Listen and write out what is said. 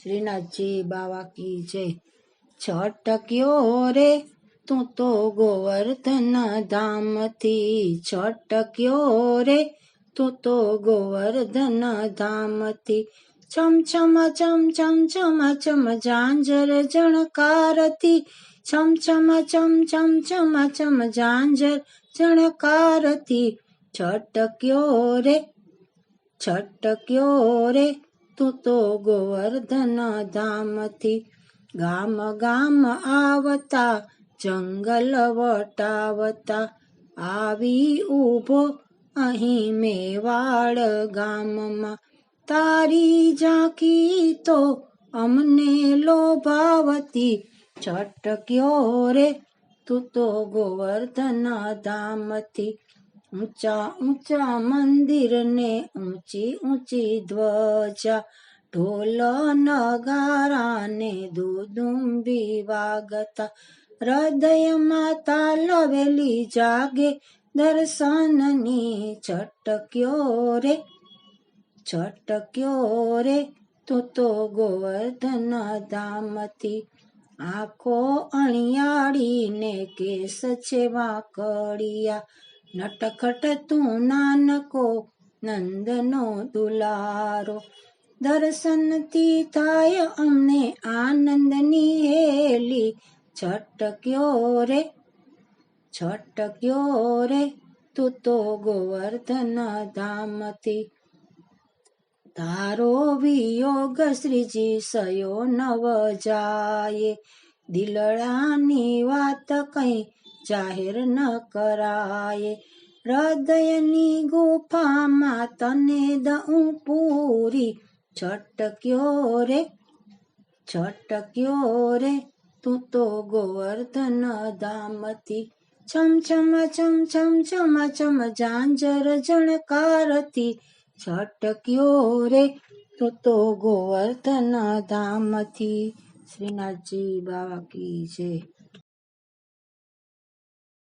શ્રીનાથજી બાવા કી જય છટક્યો રે તું તો ગોવર્ધન ધામથી છટક્યો રે તું તો ગોવર્ધન ધામથી ચમ ચમ ચમ ચમ ચમ ચમ ઝાંઝર જણકારતી ચમ ચમ ચમ ચમ ચમ ચમ ઝાંઝર જણકારતી છટક્યો રે છટક્યો રે તું તો ગોવર્ધન ધામથી ગામ ગામ આવતા, જંગલ વટાવતા, આવી ઊભો અહીં મેવાડ ગામમાં. તારી ઝાંખી તો અમને લોભાવતી, છટક્યો રે તું તો ગોવર્ધન ધામથી ઊંચા ઊંચા મંદિર ને ઊંચી ઊંચી ધ્વજા ઢોલ નગારા ને દુદુંબી વાગતા. હૃદયમાં તાલવેલી જાગે, દર્શનની છટક્યો રે છટક્યો રે તું તો ગોવર્ધન ધામથી આંખો અણિયાળીને કેસ છે વાકડિયા નટખટ તું નાનકો નંદનો દુલારો દર્શનથી થાય અમને આનંદની હેલી છટક્યો રે છટક્યો રે તું તો ગોવર્ધન ધામથી તારો વિયોગ શ્રીજી સયો નવ જાય દિલડાની વાત કઈ જાહેર ન કરાય. હૃદયની ગુફામાં તને દઉં પૂરી. છટક્યો રે છટક્યો રે. તું તો ગોવર્ધન ધામથી. છમ છમ છમ છમ છમ છમ ઝાંઝર જણકારતી છટક્યો રે, તું તો ગોવર્ધન ધામથી. શ્રીનાથજી બાવા કી જય